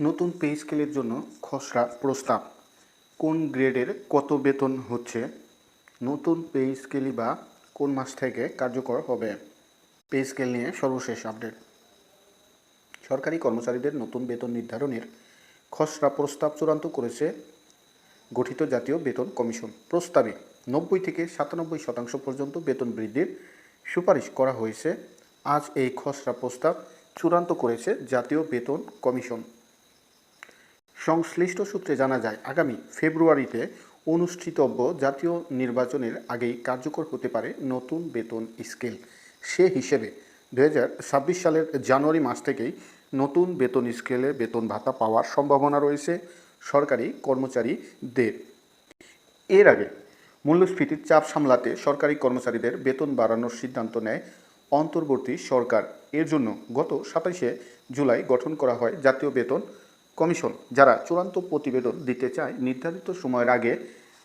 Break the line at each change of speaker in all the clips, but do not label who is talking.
নতুন পে স্কেলের জন্য খসড়া প্রস্তাব। কোন গ্রেডের কত বেতন হচ্ছে? নতুন পে স্কেলই বা কোন মাস থেকে কার্যকর হবে? পে স্কেল নিয়ে সর্বশেষ আপডেট। সরকারি কর্মচারীদের নতুন বেতন নির্ধারণের খসড়া প্রস্তাব চূড়ান্ত করেছে গঠিত জাতীয় বেতন কমিশন। প্রস্তাবে নব্বই থেকে সাতানব্বই শতাংশ পর্যন্ত বেতন বৃদ্ধির সুপারিশ করা হয়েছে। আজ এই খসড়া প্রস্তাব চূড়ান্ত করেছে জাতীয় বেতন কমিশন। সংশ্লিষ্ট সূত্রে জানা যায়, আগামী ফেব্রুয়ারিতে অনুষ্ঠিতব্য জাতীয় নির্বাচনের আগেই কার্যকর হতে পারে নতুন বেতন স্কেল। সে হিসেবে দু হাজার ছাব্বিশ সালের জানুয়ারি মাস থেকেই নতুন বেতন স্কেলে বেতন ভাতা পাওয়ার সম্ভাবনা রয়েছে সরকারি কর্মচারীদের। এর আগে মূল্যস্ফীতির চাপ সামলাতে সরকারি কর্মচারীদের বেতন বাড়ানোর সিদ্ধান্ত নেয় অন্তর্বর্তী সরকার। এর জন্য গত সাতাইশে জুলাই গঠন করা হয় জাতীয় বেতন কমিশন যারা চূড়ান্ত প্রতিবেদন দিতে চায় নির্ধারিত সময়ের আগে,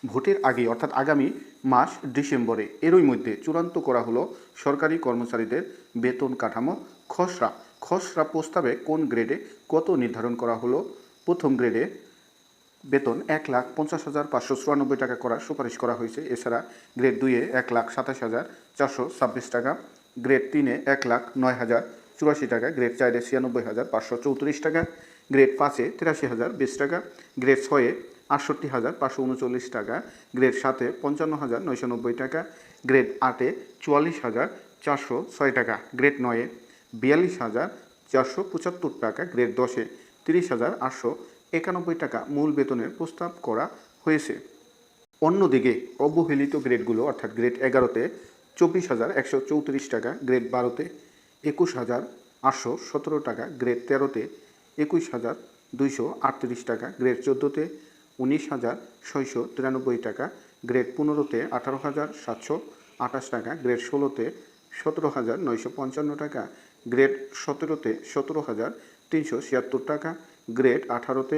ভোটের আগে অর্থাৎ আগামী মাস ডিসেম্বরে, এরই মধ্যে চূড়ান্ত করা হলো সরকারি কর্মচারীদের বেতন কাঠামো খসড়া। খসড়া প্রস্তাবে কোন গ্রেডে কত নির্ধারণ করা হলো? প্রথম গ্রেডে বেতন এক লাখ পঞ্চাশ হাজার পাঁচশো চুরানব্বই টাকা করার সুপারিশ করা হয়েছে। এছাড়া গ্রেড দুইয়ে এক লাখ সাতাশ হাজার চারশো ছাব্বিশ টাকা, গ্রেড তিনে এক লাখ নয় হাজার চুরাশি টাকা গ্রেড চারে ছিয়ানব্বই হাজার পাঁচশো চৌত্রিশ টাকা গ্রেড পাঁচে তিরাশি হাজার বিশ টাকা গ্রেড ছয়ে আটষট্টি হাজার পাঁচশো উনচল্লিশ টাকা গ্রেড সাতে পঞ্চান্ন হাজার নয়শো নব্বই টাকা গ্রেড আটে চুয়াল্লিশ হাজার চারশো ছয় টাকা গ্রেড নয়ে বিয়াল্লিশ হাজার চারশো পঁচাত্তর টাকা গ্রেড দশে তিরিশ হাজার আটশো একানব্বই টাকা মূল বেতনের প্রস্তাব করা হয়েছে। অন্যদিকে অবহেলিত গ্রেডগুলো অর্থাৎ গ্রেড এগারোতে চব্বিশ হাজার একশো চৌত্রিশ টাকা গ্রেড বারোতে একুশ হাজার আটশো সতেরো টাকা গ্রেড তেরোতে, একুশ হাজার দুইশো আটত্রিশ টাকা গ্রেড চোদ্দোতে, উনিশ হাজার ছয়শো তিরানব্বই টাকা গ্রেড পনেরোতে, আঠারো হাজার সাতশো আঠাশ টাকা গ্রেড ষোলোতে, সতেরো হাজার নয়শো পঞ্চান্ন টাকা গ্রেড সতেরোতে, সতেরো হাজার তিনশো ছিয়াত্তর টাকা গ্রেড আঠারোতে,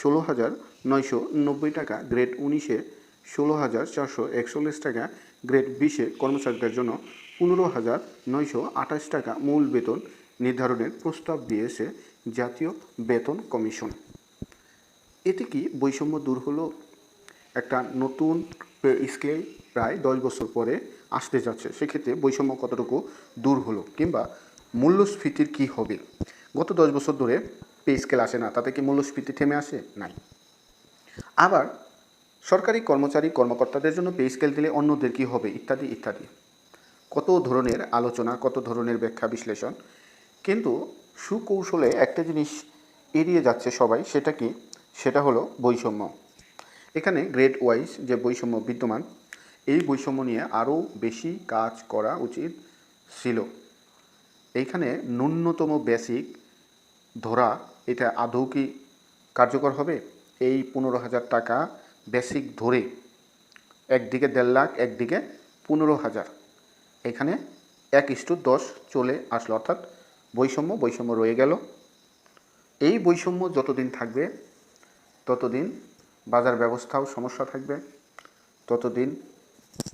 ষোলো হাজার নয়শো নব্বই টাকা গ্রেড উনিশে, ষোলো হাজার চারশো একচল্লিশ টাকা গ্রেড বিশে কর্মচারীদের জন্য পনেরো হাজার নয়শো আঠাশ টাকা মূল বেতন নির্ধারণের প্রস্তাব দিয়েছে জাতীয় বেতন কমিশন। এতে কি বৈষম্য দূর হলো? একটা নতুন স্কেল প্রায় দশ বছর পরে আসতে যাচ্ছে। সেক্ষেত্রে বৈষম্য কতটুকু দূর হলো কিংবা মূল্যস্ফীতির কি হবে? গত দশ বছর ধরে পে স্কেল আসে না, তাতে কি মূল্যস্ফীতি থেমে আসে? নাই। আবার সরকারি কর্মচারী কর্মকর্তাদের জন্য পে স্কেল দিলে অন্যদের কি হবে? ইত্যাদি ইত্যাদি। কত ধরনের আলোচনা, কত ধরনের ব্যাখ্যা বিশ্লেষণ। কিন্তু সুকৌশলে একটা জিনিস এড়িয়ে যাচ্ছে সবাই, সেটা কি? সেটা হলো বৈষম্য। এখানে গ্রেড ওয়াইজ যে বৈষম্য বিদ্যমান, এই বৈষম্য নিয়ে আরও বেশি কাজ করা উচিত ছিল। এইখানে ন্যূনতম বেসিক ধরা, এটা আদৌ কি কার্যকর হবে? এই পনেরো হাজার টাকা বেসিক ধরে একদিকে দেড় লাখ, একদিকে পনেরো হাজার। এখানে এক ইস্টু দশ চলে আসলো, অর্থাৎ বৈষম্য বৈষম্য রয়ে গেল। এই বৈষম্য যতদিন থাকবে, ততদিন বাজার ব্যবস্থাও সমস্যা থাকবে। ততদিন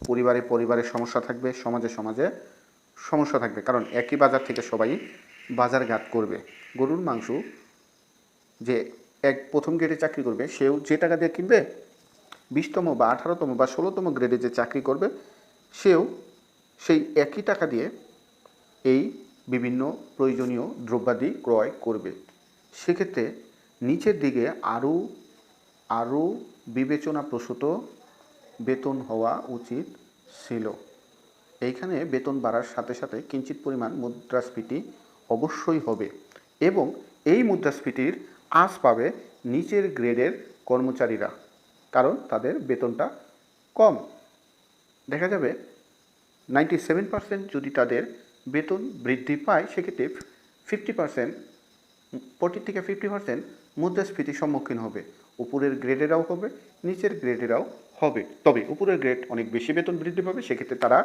পরিবারে পরিবারের সমস্যা থাকবে, সমাজে সমাজে সমস্যা থাকবে। কারণ একই বাজার থেকে সবাই বাজারঘাট করবে। গরুর, মাংস যে এক প্রথম গ্রেডে চাকরি করবে, সেও যে টাকা দিয়ে কিনবে, বিশতম বা আঠারোতম বা ষোলোতম গ্রেডে যে চাকরি করবে, সেও সেই একই টাকা দিয়ে এই বিভিন্ন প্রয়োজনীয় দ্রব্যাদি ক্রয় করবে। সেক্ষেত্রে নিচের দিকে আরও আরও বিবেচনাপ্রসূত বেতন হওয়া উচিত ছিল। এইখানে বেতন বাড়ার সাথে সাথে কিঞ্চিত পরিমাণ মুদ্রাস্ফীতি অবশ্যই হবে এবং এই মুদ্রাস্ফীতির আঁচ পাবে নিচের গ্রেডের কর্মচারীরা, কারণ তাদের বেতনটা কম। দেখা যাবে নাইনটি সেভেন পার্সেন্ট যদি তাদের বেতন বৃদ্ধি পায়, সেক্ষেত্রে ফিফটি পার্সেন্ট ফোর্টি থেকে ফিফটি পার্সেন্ট মুদ্রাস্ফীতির সম্মুখীন হবে। উপরের গ্রেডেরাও হবে, নিচের গ্রেডেরাও হবে। তবে উপরের গ্রেড অনেক বেশি বেতন বৃদ্ধি পাবে, সেক্ষেত্রে তারা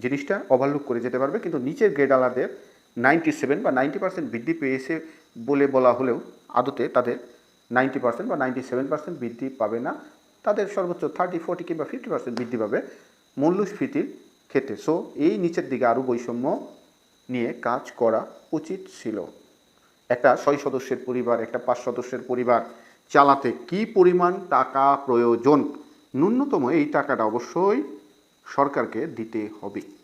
জিনিসটা ওভারলুক করে যেতে পারবে। কিন্তু নিচের গ্রেড আলাদের নাইনটি সেভেন বা নাইনটি পার্সেন্ট বৃদ্ধি পেয়েছে বলে বলা হলেও আদতে তাদের নাইনটি পার্সেন্ট বা নাইনটি সেভেন পার্সেন্ট বৃদ্ধি পাবে না। তাদের সর্বোচ্চ থার্টি, ফোর্টি কিংবা ফিফটি পার্সেন্ট বৃদ্ধি পাবে। মূল্যস্ফীতির ক্ষেত্রে। সো এই নিচের দিকে আরও বৈষম্য নিয়ে কাজ করা উচিত ছিল। একটা ছয় সদস্যের পরিবার, একটা পাঁচ সদস্যের পরিবার চালাতে কি পরিমাণ টাকা প্রয়োজন? ন্যূনতম এই টাকাটা অবশ্যই সরকারকে দিতে হবে।